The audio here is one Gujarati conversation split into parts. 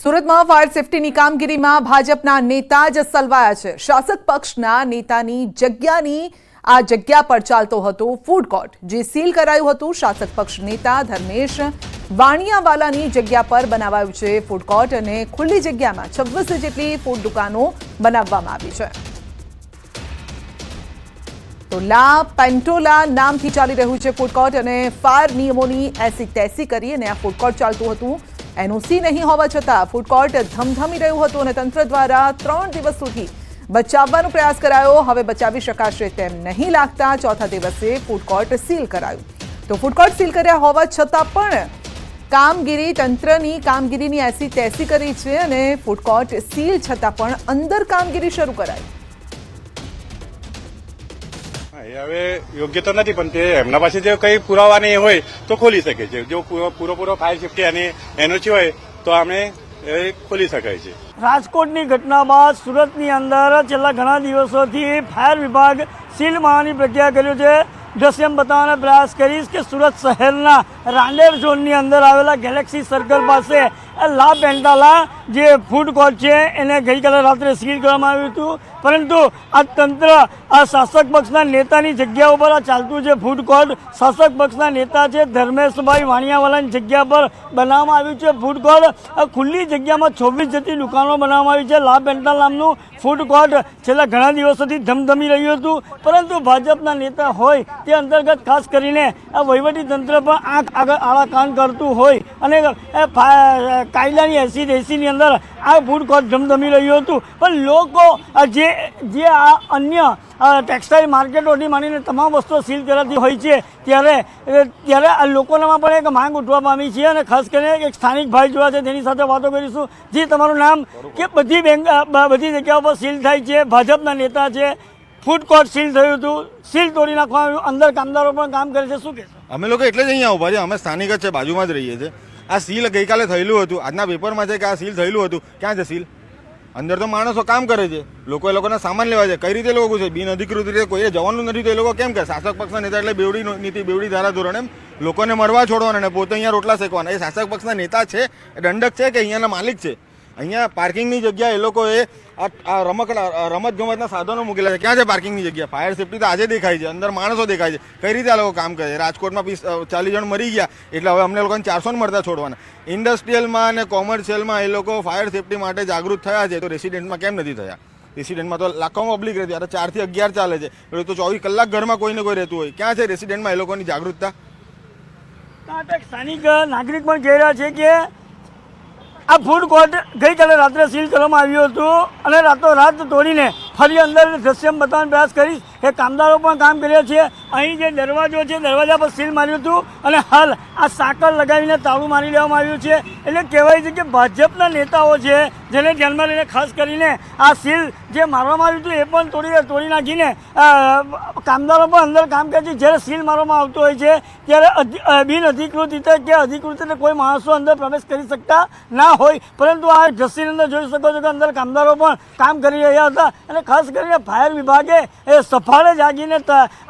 સુરતમાં ફાયર સેફટીની કામગીરીમાં ભાજપના નેતા જ સલવાયા છે. શાસક પક્ષના નેતાની જગ્યાની આ જગ્યા પર ચાલતો હતો ફૂડ કોર્ટ જે સીલ કરાયું હતું. શાસક પક્ષ નેતા ધર્મેશ વાણિયાવાલાની જગ્યા પર બનાવાયું છે ફૂડ કોર્ટ અને ખુલ્લી જગ્યામાં છવ્વીસ જેટલી ફૂડ દુકાનો બનાવવામાં આવી છે. તો લા પેન્ટોલા નામથી ચાલી રહ્યું છે ફૂડ કોર્ટ અને ફાયર નિયમોની એસી તેસી કરી અને આ ફૂડ કોર્ટ ચાલતું હતું. એનઓસી નહીં હોવા છતાં ફૂડ કોર્ટ ધમધમી રહ્યું હતું અને તંત્ર દ્વારા ત્રણ દિવસ સુધી બચાવવાનો પ્રયાસ કરાયો. હવે બચાવી શકાશે તેમ નહીં લાગતા ચોથા દિવસે ફૂડ કોર્ટ સીલ કરાયું. તો ફૂડ કોર્ટ સીલ કર્યા હોવા છતાં પણ કામગીરી તંત્રની કામગીરીની એસી તેસી કરી છે અને ફૂડ કોર્ટ સીલ છતાં પણ અંદર કામગીરી શરૂ કરાઈ. હવે યોગ્ય તો નથી, પણ તે એમના પાસે જે કંઈ નહીં હોય તો ખોલી શકે છે. જો પૂરો પૂરો પૂરો ફાયર સેફટી અને એનઓસી હોય, તો અમે એ ખોલી શકાય છે. રાજકોટની ઘટના બાદ સુરતની અંદર છેલ્લા ઘણા દિવસોથી ફાયર વિભાગ સીલ મારવાની પ્રક્રિયા કર્યું છે. દ્રશ્યમ બતાવવાનો પ્રયાસ કરીશ કે સુરત શહેરના રાંદેર ઝોનની અંદર આવેલા ગેલેક્સી સર્કલ પાસે લા પેન્ટાલા જે ફૂડ કોર્ટ છે, એને ગઈકાલે રાત્રે સીલ કરવામાં આવ્યું હતું. પરંતુ આ તંત્ર, આ શાસક પક્ષના નેતાની જગ્યા ઉપર આ ચાલતું છે ફૂડ કોર્ટ શાસક પક્ષના નેતા છે, ધર્મેશભાઈ વાણિયાવાલાની જગ્યા પર બનાવવામાં આવ્યું છે ફૂડ કોર્ટ આ ખુલ્લી જગ્યામાં છવ્વીસ જેટલી દુકાનો બનાવવામાં આવી છે. લા પેન્ટાલ નામનું ફૂડ કોર્ટ છેલ્લા ઘણા દિવસોથી ધમધમી રહ્યું હતું. પરંતુ ભાજપના નેતા હોય, તે અંતર્ગત ખાસ કરીને આ વહીવટી તંત્ર પણ આંખ આગળ આળા કાન કરતું હોય. અને કાયદાની એસી એસીની અંદર આ ફૂડ કોર્ટ ધમધમી રહ્યું હતું. પણ લોકો જે જે આ અન્ય ટેક્સટાઇલ માર્કેટોથી માંડીને તમામ વસ્તુઓ સીલ કરાતી હોય છે, ત્યારે ત્યારે આ લોકોનામાં પણ એક માંગ ઉઠવા પામી છે અને ખાસ કરીને એક સ્થાનિક ભાઈ જોવા છે, તેની સાથે વાતો કરીશું. જે તમારું નામ કે બધી બેંક બધી જગ્યાઓ પર સીલ થાય છે, ભાજપના નેતા છે ફૂડ કોર્ટ સીલ થયું હતું સીલ તોડી નાખવામાં અંદર કામદારો પણ કામ કરે છે, શું કહેશો? અમે લોકો એટલે જ અહીંયા ઊભા છે અમે સ્થાનિક જ છે, બાજુમાં જ રહીએ છીએ. આ સીલ ગઈકાલે થયેલું હતું. આજના પેપરમાં છે કે આ સીલ થયેલું હતું. ક્યાં છે સીલ? અંદર તો માણસો કામ કરે છે. લોકો એ લોકોના સામાન લેવા છે. કઈ રીતે લોકો છે? બિન અધિકૃત રીતે કોઈએ જવાનું નથી તો એ લોકો કેમ કે? શાસક પક્ષના નેતા એટલે બેવડી નીતિ બેવડી ધારા ધોરણ એમ. લોકોને મરવા છોડવાના અને પોતે અહીંયા રોટલા શેકવાના. એ શાસક પક્ષના નેતા છે દંડક છે કે અહીંયાના માલિક છે? અહીંયા પાર્કિંગની જગ્યા એ લોકોએ આ રમકડા રમત ગમતના સાધનો મૂકેલા છે. ક્યાં છે પાર્કિંગની જગ્યા? ફાયર સેફટી તો આજે દેખાય છે. અંદર માણસો દેખાય છે. કઈ રીતે આ લોકો કામ કરે? છે રાજકોટમાં પીસ ચાલીસ જણ મરી ગયા. એટલે હવે અમને લોકોને ચારસો મળતા છોડવાના. ઇન્ડસ્ટ્રીયલમાં અને કોમર્શિયલમાં એ લોકો ફાયર સેફટી માટે જાગૃત થયા છે. તો રેસિડેન્ટમાં કેમ નથી થયા? રેસિડેન્ટમાં તો લાખોમાં પબ્લિક રહેતી અરે ચારથી અગિયાર ચાલે છે. તો ચોવીસ કલાક ઘરમાં કોઈને કોઈ રહેતું હોય. ક્યાં છે રેસિડેન્ટમાં એ લોકોની જાગૃતતા? સ્થાનિક નાગરિક પણ કહી રહ્યા છે કે આ ફૂડ કોર્ટ ગઈકાલે રાત્રે સીલ કરવામાં આવ્યું હતું અને રાતોરાત તોડીને ફરી અંદર દ્રશ્યમ બતાવવાનો પ્રયાસ કરીશ કે કામદારો પણ કામ કર્યા છે. અહીં જે દરવાજો છે, દરવાજા પર સીલ માર્યું હતું અને હાલ આ સાકર લગાવીને તાળું મારી લેવામાં આવ્યું છે. એટલે કહેવાય છે કે ભાજપના નેતાઓ છે, જેને ધ્યાનમાં લઈને ખાસ કરીને આ સીલ જે મારવામાં આવ્યું હતું એ પણ તોડી તોડી નાખીને કામદારો પણ અંદર કામ કરે છે. જ્યારે સીલ મારવામાં આવતો હોય છે, ત્યારે બિન અધિકૃત રીતે કે અધિકૃત રીતે કોઈ માણસો અંદર પ્રવેશ કરી શકતા ના હોય. પરંતુ આ દ્રશ્યની અંદર જોઈ શકો છો કે અંદર કામદારો પણ કામ કરી રહ્યા હતા અને ખાસ કરીને ફાયર વિભાગે એ સફાળે જાગીને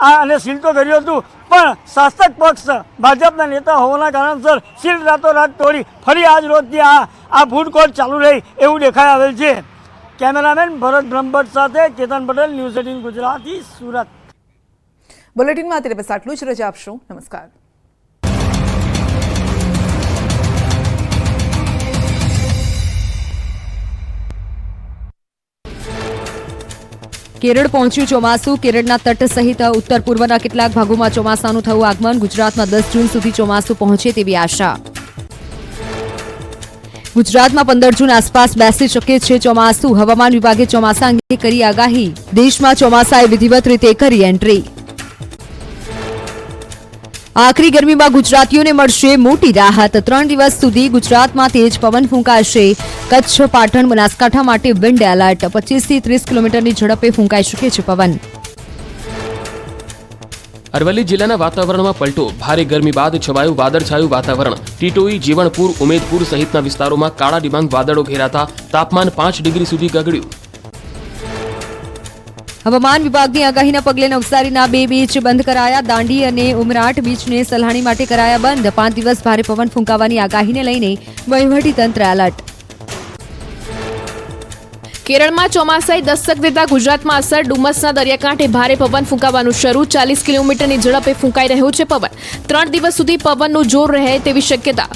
આ અને સીલ તો કર્યું હતું. પણ શાસક પક્ષ, ભાજપના નેતા હોવાના કારણસર સીલ રાતોરાત તોડી ફરી આજ રોજથી આ આ ફૂડ કોર્ટ ચાલુ રહી એવું દેખાઈ આવેલ છે. કેમેરામેન ભરત બ્રહ્મભટ્ટ સાથે કેતન પટેલ, ન્યૂઝ એટીન ગુજરાતી, સુરત. બુલેટિનમાં અત્યારે બસ આટલું જ. રજા આપશો. નમસ્કાર. કેરળ પહોંચ્યું ચોમાસું. કેરળના તટ સહિત ઉત્તર પૂર્વના કેટલાક ભાગોમાં ચોમાસાનું થયું આગમન. ગુજરાતમાં દસ જૂન સુધી ચોમાસું પહોંચે તેવી આશા. ગુજરાતમાં પંદર જૂન આસપાસ બેસી શકે છે ચોમાસું. હવામાન વિભાગે ચોમાસા અંગે કરી આગાહી. દેશમાં ચોમાસાએ વિધિવત રીતે કરી એન્ટ્રી. આખરી ગરમીમાં ગુજરાતીઓને મળશે મોટી રાહત. ત્રણ દિવસ સુધી ગુજરાતમાં તેજ પવન ફૂંકાશે. કચ્છ, પાટણ, બનાસકાંઠા માટે વિન્ડ એલર્ટ પચીસથી ત્રીસ કિલોમીટરની ઝડપે ફૂંકાઈ શકે છે પવન. અરવલ્લી જિલ્લાના વાતાવરણમાં પલટો. ભારે ગરમી બાદ છવાયું, વાદળછાયું વાતાવરણ. ટીટોઈ, જીવણપુર, ઉમેદપુર સહિતના વિસ્તારોમાં કાળા ડિબાંગ વાદળો ઘેરાતા તાપમાન પાંચ ડિગ્રી સુધી ગગડ્યું. હવામાન વિભાગની આગાહીના પગલે નવસારીના બે બીચ બંધ કરાયા. દાંડી અને ઉમરાટ બીચને સલાહણી માટે કરાયા બંધ. પાંચ દિવસ ભારે પવન ફૂંકાવાની આગાહીને લઈને વહીવટી તંત્ર એલર્ટ. કેરળમાં ચોમાસાએ દસ્તક દેતા ગુજરાતમાં અસર. ડુમસના દરિયાકાંઠે ભારે પવન ફૂંકાવાનું શરૂ. ચાલીસ કિલોમીટરની ઝડપે ફૂંકાઈ રહ્યો છે પવન. ત્રણ દિવસ સુધી પવનનું જોર રહે તેવી શક્યતા.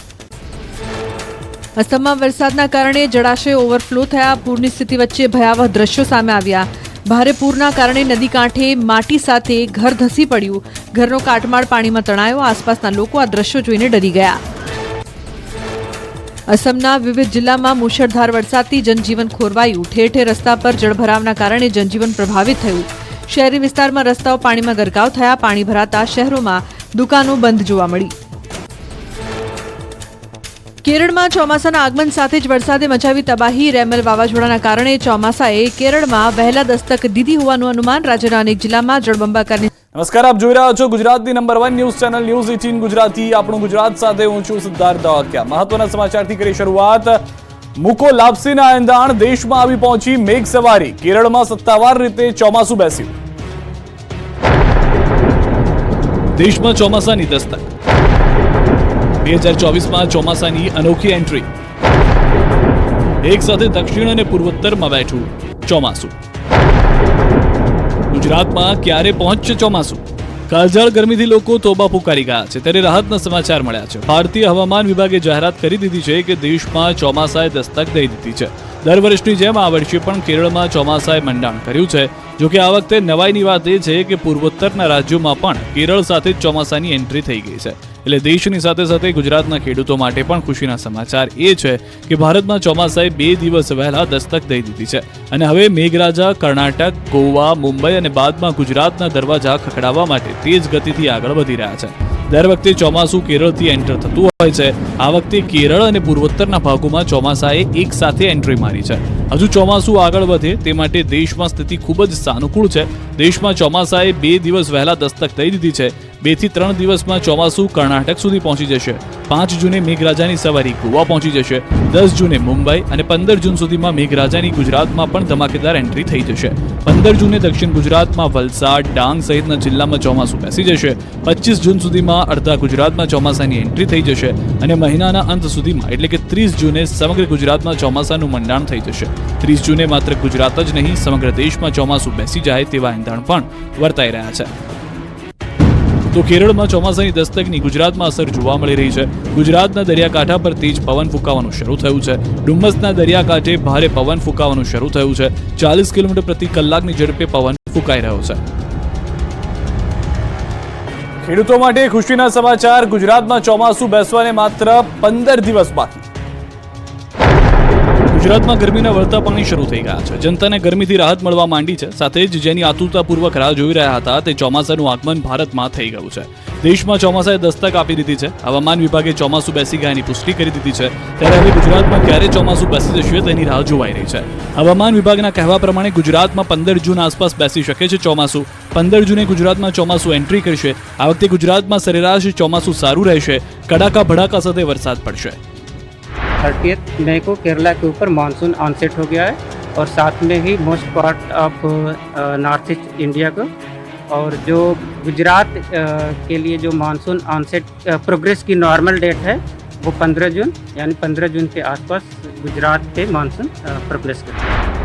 અસમમાં વરસાદના કારણે જળાશય ઓવરફ્લો થયા. પૂરની સ્થિતિ વચ્ચે ભયાવહ દ્રશ્યો સામે આવ્યા. ભારે પૂરના કારણે નદી કાંઠે માટી સાથે ઘર ધસી પડ્યું. ઘરનો કાટમાળ પાણીમાં તણાયો. આસપાસના લોકો આ દ્રશ્યો જોઈને ડરી ગયા. અસમના વિવિધ જિલ્લામાં મુશળધાર વરસાદથી જનજીવન ખોરવાયું. ઠેર ઠેર રસ્તા પર જળભરાવના કારણે જનજીવન પ્રભાવિત થયું. શહેરી વિસ્તારમાં રસ્તાઓ પાણીમાં ગરકાવ થયા. પાણી ભરાતા શહેરોમાં દુકાનો બંધ જોવા મળી. કેરળમાં ચોમાસાના આગમન સાથે જ વરસાદે મચાવી તબાહી, રેમલ વાવાઝોડાના કારણે ચોમાસાએ કેરળમાં વહેલા દસ્તક દીધી હોવાનું અનુમાન રાજ્યના અનેક જિલ્લામાં જળબંબાકારની નમસ્કાર, આપ જોઈ રહ્યા છો ગુજરાતની number one news channel news eighteen Gujarati. આપણું ગુજરાત સાથે હું છું સિદ્ધાર્થ દવાકિયા મહત્વના સમાચારથી કરી શરૂઆત. મુકો લાપસીના એંધાણ, દેશમાં આવી પહોંચી મેઘ સવારી કેરળમાં સત્તાવાર રીતે ચોમાસું બેસ્યું. દેશમાં ચોમાસાની દસ્તક. બે હજાર ચોવીસમાં ચોમાસાની અનોખી એન્ટ્રી. એક સાથે દક્ષિણ અને પૂર્વોત્તરમાં બેઠું ચોમાસું. ગુજરાતમાં ક્યારે પહોંચશે ચોમાસું? કાળઝાળ ગરમીથી લોકો તોબા પુકારી ગયા છે. ત્યારે રાહતના સમાચાર મળ્યા છે. ભારતીય હવામાન વિભાગે જાહેરાત કરી દીધી છે કે દેશમાં ચોમાસાએ દસ્તક દઈ દીધી છે. દર વર્ષની જેમ આ વર્ષે પણ કેરળમાં ચોમાસાએ મંડાણ કર્યું છે. જોકે આ વખતે નવાઈની વાત એ છે કે પૂર્વોત્તરના રાજ્યોમાં પણ કેરળ સાથે ચોમાસાની એન્ટ્રી થઈ ગઈ છે. એટલે દેશની સાથે સાથે ગુજરાતના ખેડૂતો માટે પણ ખુશીના સમાચાર એ છે કે ભારતમાં ચોમાસાએ બે દિવસ વહેલા દસ્તક દઈ દીધી છે. અને હવે મેઘરાજા, કર્ણાટક, ગોવા, મુંબઈ અને બાદમાં ગુજરાતના દરવાજા ખખડાવવા માટે તેજ ગતિથી આગળ વધી રહ્યા છે. દર વખતે ચોમાસું કેરળથી એન્ટર થતું હોય છે. આ વખતે કેરળ અને પૂર્વોત્તરના ભાગોમાં ચોમાસાએ એક સાથે એન્ટ્રી મારી છે. હજુ ચોમાસું આગળ વધે તે માટે દેશમાં સ્થિતિ ખૂબ જ સાનુકૂળ છે. દેશમાં ચોમાસાએ બે દિવસ વહેલા દસ્તક દઈ દીધી છે. બેથી ત્રણ દિવસમાં ચોમાસું કર્ણાટક સુધી પહોંચી જશે. પાંચ જૂને મેઘરાજાની સવારી ગોવા પહોંચી જશે. દસ જૂને મુંબઈ અને પંદર જૂન સુધીમાં મેઘરાજાની ગુજરાતમાં પણ ધમાકેદાર એન્ટ્રી થઈ જશે. પંદર જૂને દક્ષિણ ગુજરાતમાં વલસાડ, ડાંગ સહિતના જિલ્લામાં ચોમાસું બેસી જશે. પચીસ જૂન સુધીમાં અડધા ગુજરાતમાં ચોમાસાની એન્ટ્રી થઈ જશે અને મહિનાના અંત સુધીમાં એટલે કે ત્રીસ જૂને સમગ્ર ગુજરાતમાં ચોમાસાનું મંડાણ થઈ જશે. ત્રીસ જૂને માત્ર ગુજરાત જ નહીં, સમગ્ર દેશમાં ચોમાસું બેસી જાય તેવા એંધાણ પણ વર્તાઈ રહ્યા છે. તો કેરળમાં ચોમાસાની દસ્તકની ગુજરાતમાં અસર જોવા મળી રહી છે. ગુજરાતના દરિયાકાંઠા પર તેજ પવન ફૂંકાવાનું શરૂ થયું છે. ડુમ્મસના દરિયાકાંઠે ભારે પવન ફૂંકાવાનું શરૂ થયું છે. ચાલીસ કિલોમીટર પ્રતિ કલાકની ઝડપે પવન ફૂંકાઈ રહ્યો છે. ખેડૂતો માટે ખુશીના સમાચાર, ગુજરાતમાં ચોમાસું બેસવાને માત્ર પંદર દિવસ બાકી. ગુજરાતમાં ગરમીના વળતા પાણી શરૂ થઈ ગયા છે. જનતાને ગરમીથી રાહત મળવા માંડી છે. સાથે જ જેની આતુરતાપૂર્વક રાહ જોઈ રહ્યા હતા, તે ચોમાસાનું આગમન ભારતમાં થઈ ગયું છે. દેશમાં ચોમાસાએ દસ્તક આપી દીધી છે. હવામાન વિભાગે ચોમાસું બેસી ગયાની પુષ્ટિ કરી દીધી છે. ત્યારે હવે ગુજરાતમાં ક્યારે ચોમાસું બેસી જશે તેની રાહ જોવાઈ રહી છે. હવામાન વિભાગના કહેવા પ્રમાણે ગુજરાતમાં પંદર જૂન આસપાસ બેસી શકે છે ચોમાસું. પંદર જૂને ગુજરાતમાં ચોમાસું એન્ટ્રી કરશે. આ વખતે ગુજરાતમાં સરેરાશ ચોમાસું સારું રહેશે. કડાકા ભડાકા સાથે વરસાદ પડશે. थर्टी मई को केरला के ऊपर मानसून ऑनसेट हो गया है और साथ में ही most part of north east India को। और जो गुजरात के लिए जो मानसून ऑनसेट प्रोग्रेस की नॉर्मल डेट है, वो 15 जून, यानी 15 जून के आसपास गुजरात पे मानसून प्रोग्रेस करेगा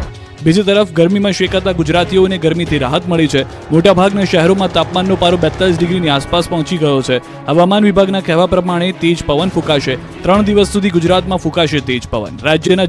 બીજી તરફ ગરમીમાં શેકાતા ગુજરાતીઓને ગરમીથી રાહત મળી છે. મોટાભાગના શહેરોમાં તાપમાનનો પારો બેતાલીસ ડિગ્રીની આસપાસ પહોંચી ગયો છે. હવામાન વિભાગના કહેવા પ્રમાણે તેજ પવન ફૂંકાશે. ત્રણ દિવસ સુધી ગુજરાતમાં ફૂંકાશે તેજ પવન. રાજ્યના